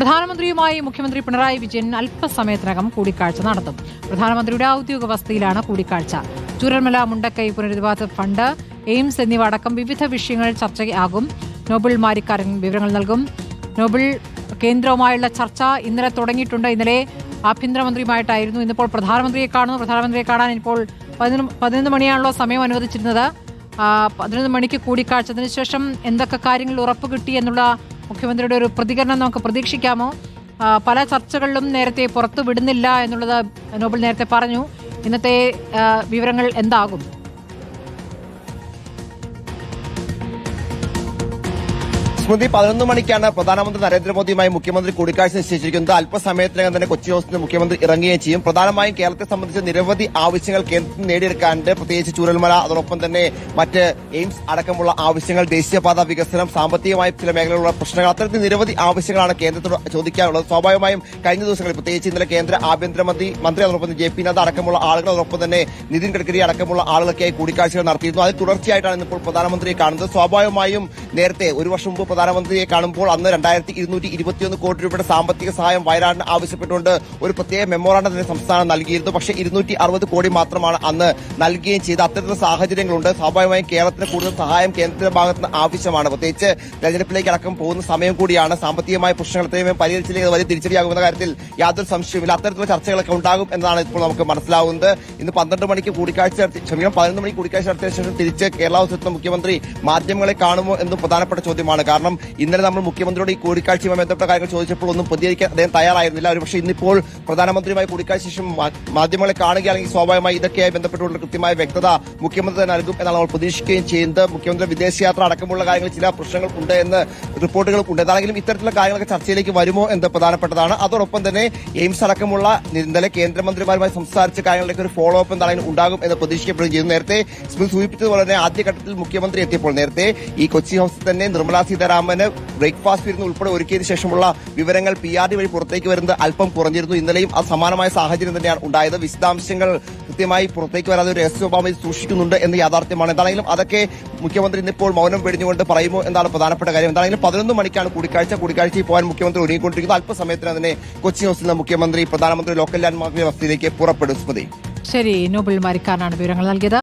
പ്രധാനമന്ത്രിയുമായി മുഖ്യമന്ത്രി പിണറായി വിജയൻ അല്പസമയത്തിനകം കൂടിക്കാഴ്ച നടത്തും. പ്രധാനമന്ത്രിയുടെ ഔദ്യോഗിക വസതിയിലാണ് കൂടിക്കാഴ്ച. ചൂരന്മല മുണ്ടക്കൈ പുനരധിവാസ ഫണ്ട് എയിംസ് എന്നിവ അടക്കം വിവിധ വിഷയങ്ങൾ ചർച്ചയാകും. നോബിൾ മാരിക്കാരൻ വിവരങ്ങൾ നൽകും. നോബിൾ കേന്ദ്രവുമായുള്ള ചർച്ച ഇന്നലെ തുടങ്ങിയിട്ടുണ്ട്. ഇന്നലെ ആഭ്യന്തരമന്ത്രിയുമായിട്ടായിരുന്നു ഇന്നിപ്പോൾ പ്രധാനമന്ത്രിയെ കാണുന്നു പ്രധാനമന്ത്രിയെ കാണാൻ ഇപ്പോൾ പതിനൊന്ന് പതിനൊന്ന് മണിയാണല്ലോ സമയം അനുവദിച്ചിരുന്നത്. പതിനൊന്ന് മണിക്ക് കൂടിക്കാഴ്ച. അതിനുശേഷം എന്തൊക്കെ കാര്യങ്ങൾ ഉറപ്പ് കിട്ടി എന്നുള്ള മുഖ്യമന്ത്രിയുടെ ഒരു പ്രതികരണം നമുക്ക് പ്രതീക്ഷിക്കാമോ? പല ചർച്ചകളിലും നേരത്തെ പുറത്തു വിടുന്നില്ല എന്നുള്ളത് നോബൽ നേരത്തെ പറഞ്ഞു. ഇന്നത്തെ വിവരങ്ങൾ എന്താകും? സ്മൃതി പതിനൊന്ന് മണിക്കാണ് പ്രധാനമന്ത്രി നരേന്ദ്രമോദിയുമായി മുഖ്യമന്ത്രി കൂടിക്കാഴ്ച നിശ്ചയിച്ചിരിക്കുന്നത്. അല്പസമയത്തിനകം തന്നെ കൊച്ചി ഹൗസിൽ മുഖ്യമന്ത്രി ഇറങ്ങുകയും ചെയ്യും. പ്രധാനമായും കേരളത്തെ സംബന്ധിച്ച് നിരവധി ആവശ്യങ്ങൾ കേന്ദ്രത്തിൽ നേടിയെടുക്കാനുണ്ട്. പ്രത്യേകിച്ച് ചൂരൽമല അതോടൊപ്പം തന്നെ മറ്റ് എയിംസ് അടക്കമുള്ള ആവശ്യങ്ങൾ ദേശീയപാത വികസനം സാമ്പത്തികമായി ചില മേഖലകളിലുള്ള പ്രശ്നങ്ങൾ അത്തരത്തിൽ നിരവധി ആവശ്യങ്ങളാണ് കേന്ദ്രത്തോട് ചോദിക്കാനുള്ളത്. സ്വാഭാവികമായും കഴിഞ്ഞ ദിവസങ്ങളിൽ പ്രത്യേകിച്ച് ഇന്നലെ കേന്ദ്ര ആഭ്യന്തരമന്ത്രി മന്ത്രി അതോടൊപ്പം ജെ പി നദ്ദ അടക്കമുള്ള ആളുകൾ അതോടൊപ്പം തന്നെ നിതിൻ ഗഡ്കരി അടക്കമുള്ള ആളുകളൊക്കെയായി കൂടിക്കാഴ്ചകൾ നടത്തിയിരുന്നു. അതിൽ തുടർച്ചയായിട്ടാണ് ഇന്നിപ്പോൾ പ്രധാനമന്ത്രിയെ കാണുന്നത്. സ്വാഭാവികമായും നേരത്തെ ഒരു വർഷം മുമ്പ് പ്രധാനമന്ത്രിയെ കാണുമ്പോൾ അന്ന് രണ്ടായിരത്തി ഇരുന്നൂറ്റി ഇരുപത്തിയൊന്ന് കോടി രൂപയുടെ സാമ്പത്തിക സഹായം വയനാടിന് ആവശ്യപ്പെട്ടുകൊണ്ട് ഒരു പ്രത്യേക മെമ്മോറാണ്ടം തന്നെ സംസ്ഥാനം നൽകിയിരുന്നു. പക്ഷേ ഇരുന്നൂറ്റി അറുപത് കോടി മാത്രമാണ് അന്ന് നൽകുകയും ചെയ്ത അത്തരത്തിലുള്ള സാഹചര്യങ്ങളുണ്ട്. സ്വാഭാവികമായും കേരളത്തിന് കൂടുതൽ സഹായം കേന്ദ്രത്തിന്റെ ഭാഗത്ത് നിന്ന് ആവശ്യമാണ്. പ്രത്യേകിച്ച് തെരഞ്ഞെടുപ്പിലേക്ക് അടക്കം പോകുന്ന സമയം കൂടിയാണ് സാമ്പത്തികമായ പ്രശ്നങ്ങൾ എത്രയും പരിഹരിച്ചില്ലെങ്കിൽ വലിയ തിരിച്ചടിയാകുമെന്ന കാര്യത്തിൽ യാതൊരു സംശയവുമില്ല. അത്തരത്തിലുള്ള ചർച്ചകളൊക്കെ ഉണ്ടാകും എന്നതാണ് ഇപ്പോൾ നമുക്ക് മനസ്സിലാവുന്നത്. ഇന്ന് പന്ത്രണ്ട് മണിക്ക് കൂടിക്കാഴ്ച നടത്തി ക്ഷമിക്കണം പതിനൊന്ന് മണിക്ക് കൂടിക്കാഴ്ച നടത്തിയ ശേഷം തിരിച്ച് കേരള മുഖ്യമന്ത്രി മാധ്യമങ്ങളെ കാണുമോ എന്നും പ്രധാനപ്പെട്ട ചോദ്യമാണ്. കാരണം ഇന്നലെ നമ്മൾ മുഖ്യമന്ത്രിയോട് ഈ കൂടിക്കാഴ്ചയുമായി ബന്ധപ്പെട്ട കാര്യങ്ങൾ ചോദിച്ചപ്പോൾ ഒന്നും പ്രതികരിക്കാൻ അദ്ദേഹം തയ്യാറായിരുന്നില്ല. ഒരുപക്ഷെ ഇന്നിപ്പോൾ പ്രധാനമന്ത്രിയുമായി കൂടിക്കാഴ്ച ശേഷം മാധ്യമങ്ങളെ കാണുകയാണെങ്കിൽ സ്വാഭാവികമായി ഇതൊക്കെയായി ബന്ധപ്പെട്ടുള്ള കൃത്യമായ വ്യക്തത മുഖ്യമന്ത്രി നൽകും എന്നാണ് നമ്മൾ പ്രതീക്ഷിക്കുകയും ചെയ്യുന്നത്. മുഖ്യമന്ത്രി വിദേശയാത്ര അടക്കമുള്ള കാര്യങ്ങൾ ചില പ്രശ്നങ്ങൾ ഉണ്ട് എന്ന് റിപ്പോർട്ടുകൾ ഉണ്ട്. എന്താണെങ്കിലും ഇത്തരത്തിലുള്ള കാര്യങ്ങളൊക്കെ ചർച്ചയിലേക്ക് വരുമോ എന്ന് പ്രധാനപ്പെട്ടതാണ്. അതോടൊപ്പം തന്നെ എയിംസ് അടക്കമുള്ള ഇന്നലെ കേന്ദ്രമന്ത്രിമാരുമായി സംസാരിച്ച കാര്യങ്ങളിലേക്ക് ഒരു ഫോളോ അപ്പ് എന്താണെങ്കിലും ഉണ്ടാകും എന്ന് പ്രതീക്ഷിക്കപ്പെടുകയും ചെയ്യുന്നു നേരത്തെ സൂചിപ്പിച്ചതുപോലെ തന്നെ ആദ്യഘട്ടത്തിൽ മുഖ്യമന്ത്രി എത്തിയപ്പോൾ നേരത്തെ ഈ കൊച്ചി ഹൗസിൽ തന്നെ നിർമ്മലാ സീതാരാമന് ബ്രേക്ക്ഫാസ്റ്റ് വിരുന്ന് ഉൾപ്പെടെ ഒരുക്കിയതിനു ശേഷമുള്ള വിവരങ്ങൾ പി ആർ ഡി വഴി പുറത്തേക്ക് വരുന്നത് അല്പം കുറഞ്ഞിരുന്നു. ഇന്നലെയും ആ സമാനമായ സാഹചര്യം തന്നെയാണ് ഉണ്ടായത്. വിശദാംശങ്ങൾ കൃത്യമായി പുറത്തേക്ക് വരാതെ ഒരു രഹസ്യഭാവം സൂക്ഷിക്കുന്നുണ്ട് എന്ന് യാഥാർത്ഥ്യമാണ്. എന്താണെങ്കിലും അതൊക്കെ മുഖ്യമന്ത്രി ഇന്നിപ്പോൾ മൗനം വെടിഞ്ഞുകൊണ്ട് പറയുമോ എന്നാണ് പ്രധാനപ്പെട്ട കാര്യം. എന്താണെങ്കിലും പതിനൊന്ന് മണിക്കാണ് കൂടിക്കാഴ്ച. കൂടിക്കാഴ്ചയിൽ പോകാൻ മുഖ്യമന്ത്രി ഒരുങ്ങിക്കൊണ്ടിരിക്കുന്നത് അല്പസമയത്തിന് തന്നെ കൊച്ചി ഹൗസിൽ നിന്ന് മുഖ്യമന്ത്രി പ്രധാനമന്ത്രി ലോക്കൽ ലാൻഡ് മാർക്ക് വസതിയിലേക്ക് പുറപ്പെടും. സ്മൃതി ശരി നോബിൾ മാരിക്കാരനാണ് വിവരങ്ങൾ നൽകിയത്.